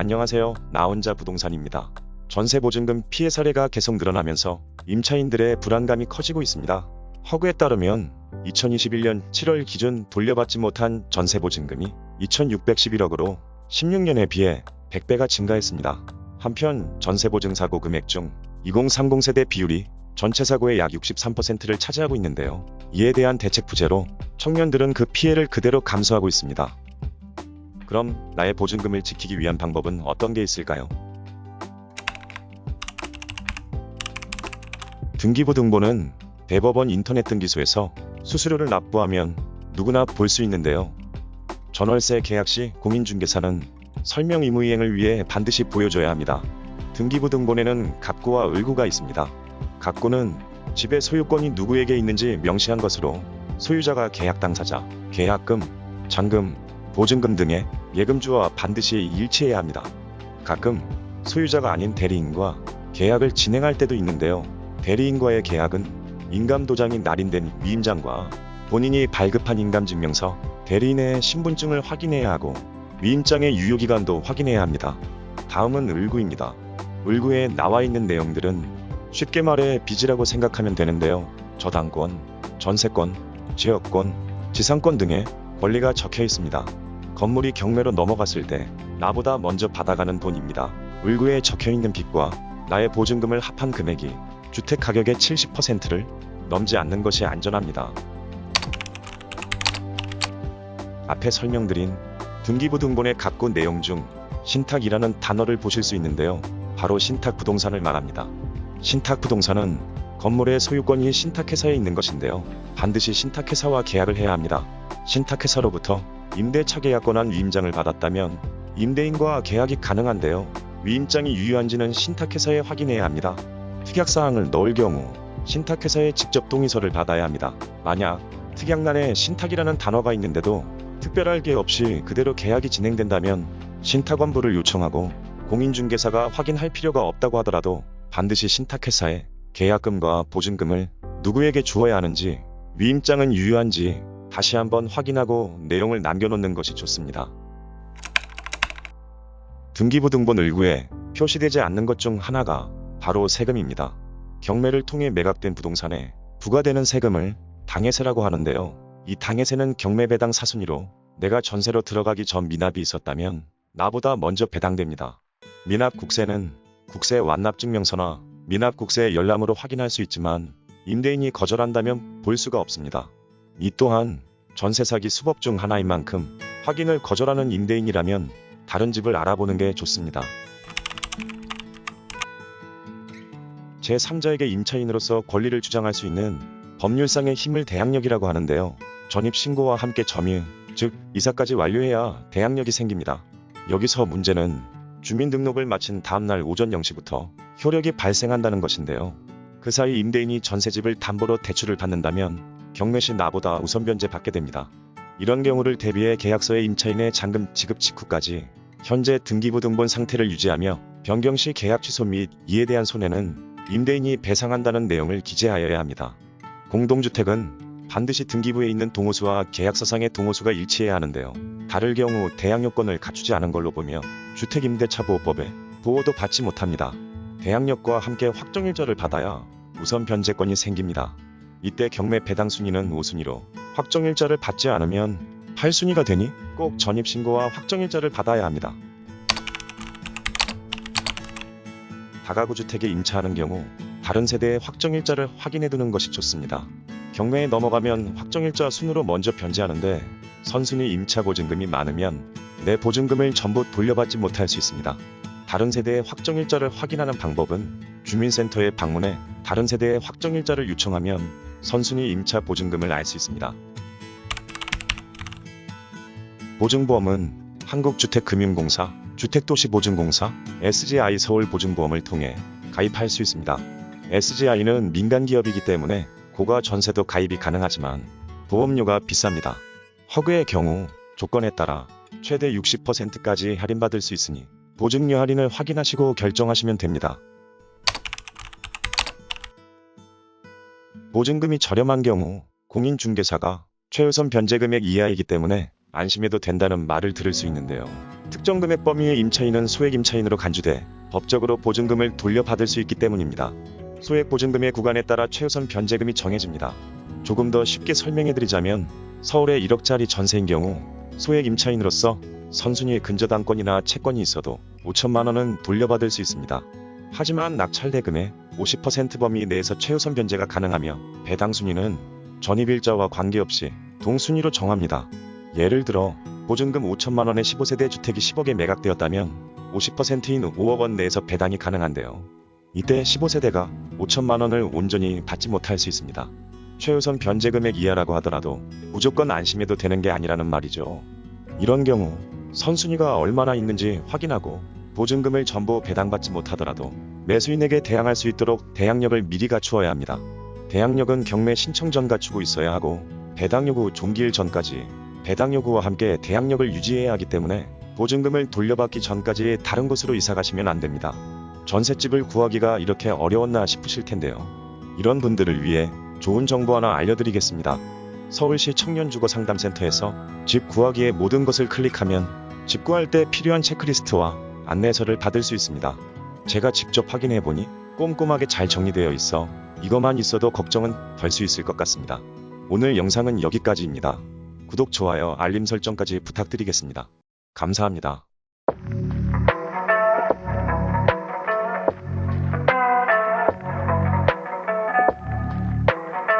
안녕하세요. 나 혼자 부동산입니다. 전세 보증금 피해 사례가 계속 늘어나면서 임차인들의 불안감이 커지고 있습니다. 허구에 따르면 2021년 7월 기준 돌려받지 못한 전세 보증금이 2,611억으로 16년에 비해 100배가 증가했습니다. 한편 전세 보증 사고 금액 중 2030 세대 비율이 전체 사고의 약 63%를 차지하고 있는데요. 이에 대한 대책 부재로 청년들은 그 피해를 그대로 감수하고 있습니다. 그럼 나의 보증금을 지키기 위한 방법은 어떤 게 있을까요? 등기부 등본은 대법원 인터넷 등기소에서 수수료를 납부하면 누구나 볼 수 있는데요. 전월세 계약 시 공인중개사는 설명 의무 이행을 위해 반드시 보여줘야 합니다. 등기부 등본에는 갑구와 을구가 있습니다. 갑구는 집의 소유권이 누구에게 있는지 명시한 것으로 소유자가 계약 당사자, 계약금, 잔금, 보증금 등의 예금주와 반드시 일치해야 합니다. 가끔 소유자가 아닌 대리인과 계약을 진행할 때도 있는데요. 대리인과의 계약은 인감도장이 날인된 위임장과 본인이 발급한 인감증명서, 대리인의 신분증을 확인해야 하고 위임장의 유효기간도 확인해야 합니다. 다음은 을구입니다. 을구에 나와 있는 내용들은 쉽게 말해 빚이라고 생각하면 되는데요. 저당권, 전세권, 지역권, 지상권 등의 권리가 적혀 있습니다. 건물이 경매로 넘어갔을 때 나보다 먼저 받아가는 돈입니다. 을구에 적혀 있는 빚과 나의 보증금을 합한 금액이 주택 가격의 70%를 넘지 않는 것이 안전합니다. 앞에 설명드린 등기부 등본의 갑구 내용 중 신탁이라는 단어를 보실 수 있는데요. 바로 신탁 부동산을 말합니다. 신탁 부동산은 건물의 소유권이 신탁회사에 있는 것인데요. 반드시 신탁회사와 계약을 해야 합니다. 신탁회사로부터 임대차 계약권한 위임장을 받았다면 임대인과 계약이 가능한데요. 위임장이 유효한지는 신탁회사에 확인해야 합니다. 특약사항을 넣을 경우 신탁회사에 직접 동의서를 받아야 합니다. 만약 특약란에 신탁이라는 단어가 있는데도 특별할 게 없이 그대로 계약이 진행된다면 신탁원부를 요청하고 공인중개사가 확인할 필요가 없다고 하더라도 반드시 신탁회사에 계약금과 보증금을 누구에게 주어야 하는지 위임장은 유효한지 다시 한번 확인하고 내용을 남겨놓는 것이 좋습니다. 등기부 등본 을구에 표시되지 않는 것 중 하나가 바로 세금입니다. 경매를 통해 매각된 부동산에 부과되는 세금을 당해세라고 하는데요. 이 당해세는 경매 배당 사순위로 내가 전세로 들어가기 전 미납이 있었다면 나보다 먼저 배당됩니다. 미납 국세는 국세 완납 증명서나 미납 국세 열람으로 확인할 수 있지만 임대인이 거절한다면 볼 수가 없습니다. 이 또한 전세 사기 수법 중 하나인 만큼 확인을 거절하는 임대인이라면 다른 집을 알아보는 게 좋습니다. 제3자에게 임차인으로서 권리를 주장할 수 있는 법률상의 힘을 대항력이라고 하는데요. 전입 신고와 함께 점유, 즉 이사까지 완료해야 대항력이 생깁니다. 여기서 문제는 주민등록을 마친 다음날 오전 0시부터 효력이 발생한다는 것인데요. 그 사이 임대인이 전세집을 담보로 대출을 받는다면 경매 시 나보다 우선 변제 받게 됩니다. 이런 경우를 대비해 계약서의 임차인의 잔금 지급 직후까지 현재 등기부 등본 상태를 유지하며 변경 시 계약 취소 및 이에 대한 손해는 임대인이 배상한다는 내용을 기재하여야 합니다. 공동주택은 반드시 등기부에 있는 동호수와 계약서상의 동호수가 일치해야 하는데요. 다를 경우 대항 요건을 갖추지 않은 걸로 보며 주택임대차보호법에 보호도 받지 못합니다. 대항력과 함께 확정일자를 받아야 우선 변제권이 생깁니다. 이때 경매 배당 순위는 5순위로 확정일자를 받지 않으면 8순위가 되니 꼭 전입신고와 확정일자를 받아야 합니다. 다가구 주택에 임차하는 경우 다른 세대의 확정일자를 확인해 두는 것이 좋습니다. 경매에 넘어가면 확정일자 순으로 먼저 변제하는데 선순위 임차 보증금이 많으면 내 보증금을 전부 돌려받지 못할 수 있습니다. 다른 세대의 확정일자를 확인하는 방법은 주민센터에 방문해 다른 세대의 확정일자를 요청하면 선순위 임차 보증금을 알 수 있습니다. 보증보험은 한국주택금융공사, 주택도시보증공사, SGI 서울보증보험을 통해 가입할 수 있습니다. SGI는 민간기업이기 때문에 고가 전세도 가입이 가능하지만 보험료가 비쌉니다. 허그의 경우 조건에 따라 최대 60%까지 할인받을 수 있으니 보증료 할인을 확인하시고 결정하시면 됩니다. 보증금이 저렴한 경우 공인중개사가 최우선 변제금액 이하이기 때문에 안심해도 된다는 말을 들을 수 있는데요. 특정 금액 범위의 임차인은 소액 임차인으로 간주돼 법적으로 보증금을 돌려받을 수 있기 때문입니다. 소액 보증금의 구간에 따라 최우선 변제금이 정해집니다. 조금 더 쉽게 설명해드리자면 서울의 1억짜리 전세인 경우 소액 임차인으로서 선순위의 근저당권이나 채권이 있어도 5천만 원은 돌려받을 수 있습니다. 하지만 낙찰대금의 50% 범위 내에서 최우선 변제가 가능하며 배당 순위는 전입일자와 관계없이 동순위로 정합니다. 예를 들어 보증금 5천만 원의 15세대 주택이 10억에 매각되었다면 50%인 5억 원 내에서 배당이 가능한데요. 이때 15세대가 5천만 원을 온전히 받지 못할 수 있습니다. 최우선 변제금액 이하라고 하더라도 무조건 안심해도 되는 게 아니라는 말이죠. 이런 경우 선순위가 얼마나 있는지 확인하고 보증금을 전부 배당받지 못하더라도 매수인에게 대항할 수 있도록 대항력을 미리 갖추어야 합니다. 대항력은 경매 신청 전 갖추고 있어야 하고 배당 요구 종기일 전까지 배당 요구와 함께 대항력을 유지해야 하기 때문에 보증금을 돌려받기 전까지 다른 곳으로 이사 가시면 안 됩니다. 전셋집을 구하기가 이렇게 어려웠나 싶으실 텐데요. 이런 분들을 위해 좋은 정보 하나 알려드리겠습니다. 서울시 청년주거상담센터에서 집 구하기의 모든 것을 클릭하면 집 구할 때 필요한 체크리스트와 안내서를 받을 수 있습니다. 제가 직접 확인해 보니 꼼꼼하게 잘 정리되어 있어 이것만 있어도 걱정은 덜 수 있을 것 같습니다. 오늘 영상은 여기까지입니다. 구독, 좋아요, 알림 설정까지 부탁드리겠습니다. 감사합니다.